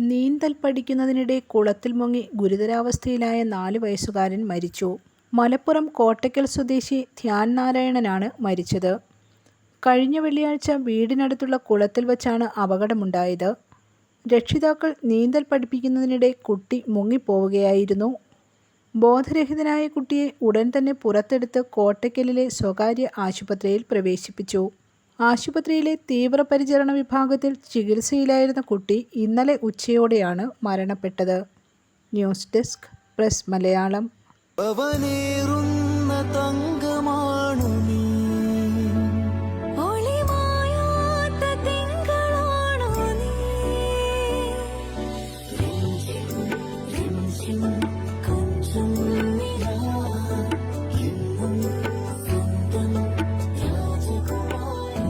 നീന്തൽ പഠിക്കുന്നതിനിടെ കുളത്തിൽ മുങ്ങി ഗുരുതരാവസ്ഥയിലായ നാല് വയസ്സുകാരൻ മരിച്ചു. മലപ്പുറം കോട്ടയ്ക്കൽ സ്വദേശി ധ്യാൻ നാരായണനാണ് മരിച്ചത്. കഴിഞ്ഞ വെള്ളിയാഴ്ച വീടിനടുത്തുള്ള കുളത്തിൽ വച്ചാണ് അപകടമുണ്ടായത്. രക്ഷിതാക്കൾ നീന്തൽ പഠിപ്പിക്കുന്നതിനിടെ കുട്ടി മുങ്ങിപ്പോവുകയായിരുന്നു. ബോധരഹിതനായ കുട്ടിയെ ഉടൻ തന്നെ പുറത്തെടുത്ത് കോട്ടയ്ക്കലിലെ സ്വകാര്യ ആശുപത്രിയിൽ പ്രവേശിപ്പിച്ചു. ആശുപത്രിയിലെ തീവ്രപരിചരണ വിഭാഗത്തിൽ ചികിത്സയിലായിരുന്ന കുട്ടി ഇന്നലെ ഉച്ചയോടെയാണ് മരണപ്പെട്ടത്. News desk press Malayalam പവനേറുന്ന